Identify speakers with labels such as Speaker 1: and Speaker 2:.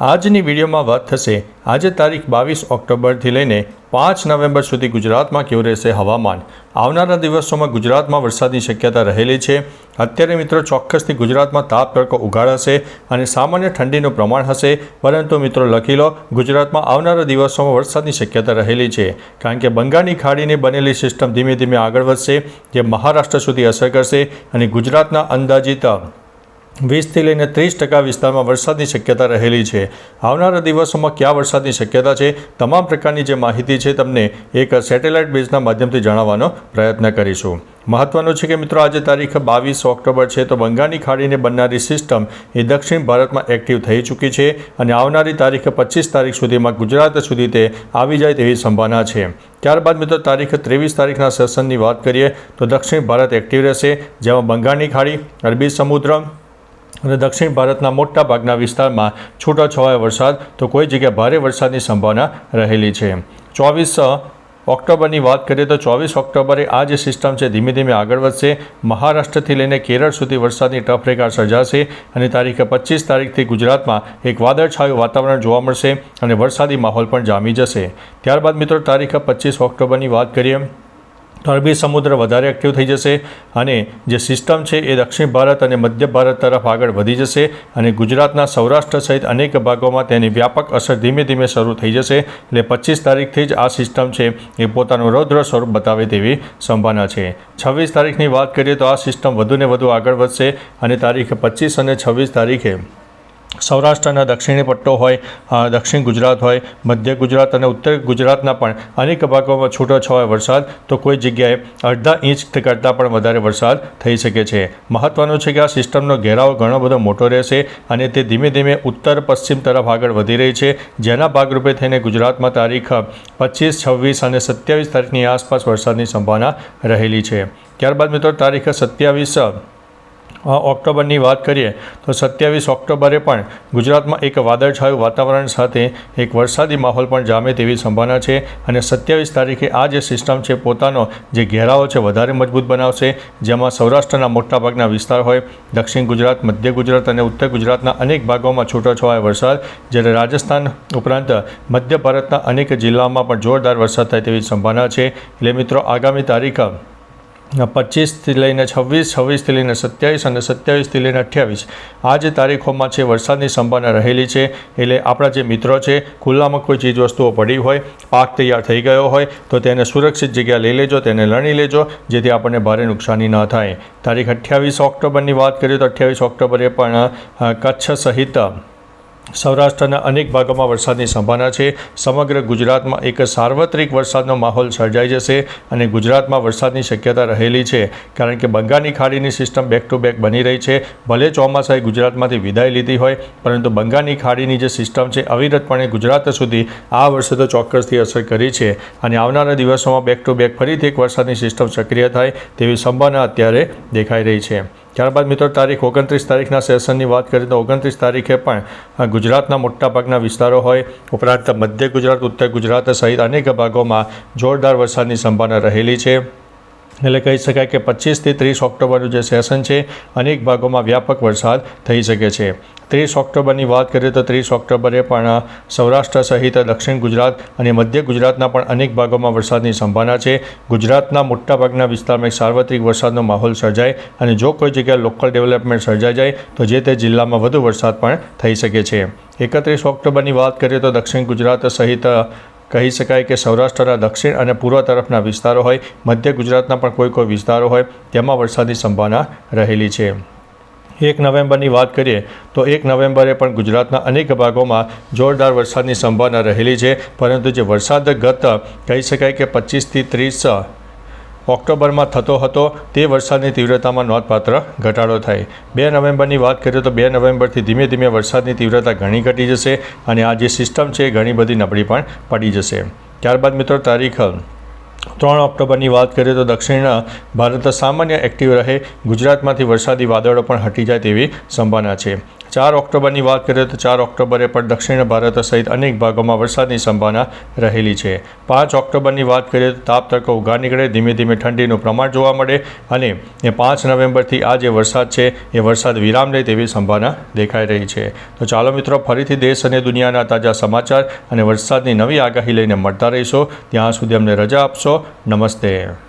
Speaker 1: આજની વિડીયોમાં વાત થશે, આજે તારીખ બાવીસ ઓક્ટોબરથી લઈને પાંચ નવેમ્બર સુધી ગુજરાતમાં કેવું રહેશે હવામાન? આવનારા દિવસોમાં ગુજરાતમાં વરસાદની શક્યતા રહેલી છે. અત્યારે મિત્રો ચોક્કસથી ગુજરાતમાં તાપ તડકો ઉઘાડશે અને સામાન્ય ઠંડીનું પ્રમાણ હશે. પરંતુ મિત્રો લખી લો, ગુજરાતમાં આવનારા દિવસોમાં વરસાદની શક્યતા રહેલી છે. કારણ કે બંગાળની ખાડીની બનેલી સિસ્ટમ ધીમે ધીમે આગળ વધશે, જે મહારાષ્ટ્ર સુધી અસર કરશે અને ગુજરાતના અંદાજિત વીસથી લઈને ત્રીસ ટકા વિસ્તારમાં વરસાદની શક્યતા રહેલી છે. આવનારા દિવસોમાં ક્યાં વરસાદની શક્યતા છે? તમામ પ્રકારની જે માહિતી છે તમને એક સેટેલાઇટ બેઝના માધ્યમથી જણાવવાનો પ્રયત્ન કરીશું. મહત્વનું છે કે મિત્રો, આજે તારીખ બાવીસ ઓક્ટોબર છે, તો બંગાળની ખાડીને બનનારી સિસ્ટમ એ દક્ષિણ ભારતમાં એક્ટિવ થઈ ચૂકી છે અને આવનારી તારીખ પચીસ તારીખ સુધીમાં ગુજરાત સુધી તે આવી જાય તેવી સંભાવના છે. ત્યારબાદ મિત્રો, તારીખ ત્રેવીસ તારીખના સેશનની વાત કરીએ, તો દક્ષિણ ભારત એક્ટિવ રહેશે, જેમાં બંગાળની ખાડી, અરબી સમુદ્ર અને દક્ષિણ ભારતના મોટા ભાગના વિસ્તારમાં છૂટોછવાયો વરસાદ, તો કોઈ જગ્યાએ ભારે વરસાદની સંભાવના રહેલી છે. ચોવીસ ઓક્ટોબરની વાત કરીએ તો ચોવીસ ઓક્ટોબરે આ જે સિસ્ટમ છે ધીમે ધીમે આગળ વધશે. મહારાષ્ટ્રથી લઈને કેરળ સુધી વરસાદની ટફ રેખા સર્જાશે અને તારીખે પચીસ તારીખથી ગુજરાતમાં એક વાદળછાયું વાતાવરણ જોવા મળશે અને વરસાદી માહોલ પણ જામી જશે. ત્યારબાદ મિત્રો, તારીખે પચીસ ઓક્ટોબરની વાત કરીએ. તો અરબી સમુદ્ર વધારે એક્ટિવ થઈ જશે અને જે સિસ્ટમ છે એ દક્ષિણ ભારત અને મધ્ય ભારત તરફ આગળ વધી જશે અને ગુજરાતના સૌરાષ્ટ્ર સહિત અનેક ભાગોમાં તેની વ્યાપક અસર ધીમે ધીમે શરૂ થઈ જશે. એટલે પચીસ તારીખથી જ આ સિસ્ટમ છે એ પોતાનું રૌદ્ર સ્વરૂપ બતાવે તેવી સંભાવના છે. છવ્વીસ તારીખની વાત કરીએ તો આ સિસ્ટમ વધુને વધુ આગળ વધશે અને તારીખ પચીસ અને છવ્વીસ તારીખે સૌરાષ્ટ્રના દક્ષિણી પટ્ટો હોય દક્ષિણ ગુજરાત હોય, મધ્ય ગુજરાત અને ઉત્તર ગુજરાતના પણ અનેક ભાગોમાં છૂટોછવાયો વરસાદ, તો કોઈ જગ્યાએ અડધા ઇંચ કરતાં પણ વધારે વરસાદ થઈ શકે છે. મહત્ત્વનું છે કે આ સિસ્ટમનો ઘેરાવ ઘણો બધો મોટો રહેશે અને તે ધીમે ધીમે ઉત્તર પશ્ચિમ તરફ આગળ વધી રહી છે. જેના ભાગરૂપે થઈને ગુજરાતમાં તારીખ પચીસ, છવ્વીસ અને સત્યાવીસ તારીખની આસપાસ વરસાદની સંભાવના રહેલી છે. ત્યારબાદ મિત્રો તારીખ સત્યાવીસ ઓક્ટોબરની વાત કરીએ તો સત્યાવીસ ઓક્ટોબરે પણ ગુજરાતમાં એક વાદળછાયું વાતાવરણ સાથે એક વરસાદી માહોલ પણ જામે તેવી સંભાવના છે અને સત્યાવીસ તારીખે આ જે સિસ્ટમ છે પોતાનો જે ઘેરાવો છે વધારે મજબૂત બનાવશે, જેમાં સૌરાષ્ટ્રના મોટાભાગના વિસ્તાર હોય, દક્ષિણ ગુજરાત, મધ્ય ગુજરાત અને ઉત્તર ગુજરાતના અનેક ભાગોમાં છૂટોછવાયો વરસાદ, જ્યારે રાજસ્થાન ઉપરાંત મધ્ય ભારતના અનેક જિલ્લાઓમાં પણ જોરદાર વરસાદ થાય તેવી સંભાવના છે. એટલે મિત્રો, આગામી તારીખ પચીસથી લઈને છવ્વીસ, છવ્વીસથી લઈને સત્યાવીસ અને સત્યાવીસથી લઈને અઠ્યાવીસ. આ જે તારીખોમાં છે, વરસાદની સંભાવના રહેલી છે, એટલે આપણા જે મિત્રો છે, ખુલ્લામાં કોઈ ચીજવસ્તુઓ પડી હોય, પાક તૈયાર થઈ ગયો હોય, તો તેને સુરક્ષિત જગ્યા લઈ લેજો, તેને લણી લેજો, જેથી આપણને ભારે નુકસાની ન થાય. તારીખ અઠ્યાવીસ ઓક્ટોબરની વાત કરીએ તો અઠ્યાવીસ ઓક્ટોબરે પણ કચ્છ સહિત સૌરાષ્ટ્રના અનેક ભાગોમાં વરસાદની સંભાવના છે. સમગ્ર ગુજરાતમાં એક સાર્વત્રિક વરસાદનો માહોલ સર્જાઈ જશે અને ગુજરાતમાં વરસાદની શક્યતા રહેલી છે. કારણ કે બંગાળની ખાડીની સિસ્ટમ બેક ટુ બેક બની રહી છે. ભલે ચોમાસાએ ગુજરાતમાંથી વિદાય લીધી હોય, પરંતુ બંગાળની ખાડીની જે સિસ્ટમ છે, અવિરતપણે ગુજરાત સુધી આ વર્ષે તો ચોક્કસથી અસર કરી છે. અને આવનારા દિવસોમાં બેક ટુ બેક ફરીથી એક વરસાદની સિસ્ટમ સક્રિય થાય તેવી સંભાવના અત્યારે દેખાઈ રહી છે. ત્યારબાદ મિત્રો, તારીખ ઓગણત્રીસ તારીખના સેશનની વાત કરીએ તો ઓગણત્રીસ તારીખે પણ ગુજરાતના મોટાભાગના વિસ્તારો હોય, ઉપરાંત મધ્ય ગુજરાત, ઉત્તર ગુજરાત સહિત અનેક ભાગોમાં જોરદાર વરસાદની સંભાવના રહેલી છે. એટલે કહી શકાય કે પચીસથી ત્રીસ ઓક્ટોબરનું જે સેશન છે, અનેક ભાગોમાં વ્યાપક વરસાદ થઈ શકે છે. ત્રીસ ઓક્ટોબરની વાત કરીએ તો ત્રીસ ઓક્ટોબરે પણ સૌરાષ્ટ્ર સહિત દક્ષિણ ગુજરાત અને મધ્ય ગુજરાતના પણ અનેક ભાગોમાં વરસાદની સંભાવના છે. ગુજરાતના મોટાભાગના વિસ્તારમાં એક સાર્વત્રિક વરસાદનો માહોલ સર્જાય અને જો કોઈ જગ્યાએ લોકલ ડેવલપમેન્ટ સર્જાઈ જાય, તો જે તે જિલ્લામાં વધુ વરસાદ પણ થઈ શકે છે. એકત્રીસ ઓક્ટોબરની વાત કરીએ તો દક્ષિણ ગુજરાત સહિત કહી શકાય કે સૌરાષ્ટ્રના દક્ષિણ અને પૂર્વ તરફના વિસ્તારો હોય, મધ્ય ગુજરાતના પણ કોઈ કોઈ વિસ્તારો હોય, તેમાં વરસાદની સંભાવના રહેલી છે. એક નવેમ્બરની વાત કરીએ, તો એક નવેમ્બરે પણ ગુજરાતના અનેક ભાગોમાં જોરદાર વરસાદની સંભાવના રહેલી છે, પરંતુ જે વરસાદ ગત, કહી શકાય કે પચીસથી ત્રીસ ઓક્ટોબરમાં થતો હતો તે વરસાદની તીવ્રતામાં નોંધપાત્ર ઘટાડો થાય. બે નવેમ્બરની વાત કરીએ તો બે નવેમ્બરથી ધીમે ધીમે વરસાદની તીવ્રતા ઘણી ઘટી જશે અને આ જે સિસ્ટમ છે એ ઘણી બધી નબળી પણ પડી જશે. ત્યારબાદ મિત્રો તારીખ ત્રણ ઓક્ટોબરની વાત કરીએ તો દક્ષિણ ભારત સામાન્ય એક્ટિવ રહે, ગુજરાતમાંથી વરસાદી વાદળો પણ હટી જાય તેવી સંભાવના છે. ચાર ઓક્ટોબરની વાત કરીએ તો ચાર ઓક્ટોબરે પણ દક્ષિણ ભારત સહિત અનેક ભાગોમાં વરસાદની સંભાવના રહેલી છે. પાંચ ઓક્ટોબરની વાત કરીએ તો તાપ તડકો ઉઘા નીકળે, ધીમે ધીમે ઠંડીનું પ્રમાણ જોવા મળે અને એ પાંચ નવેમ્બરથી આ જે વરસાદ છે, એ વરસાદ વિરામ લે તેવી સંભાવના દેખાઈ રહી છે. તો ચાલો મિત્રો, ફરીથી દેશ અને દુનિયાના તાજા સમાચાર અને વરસાદની નવી આગાહી લઈને મળતા રહીશો. ત્યાં સુધી અમને રજા આપશો. નમસ્તે.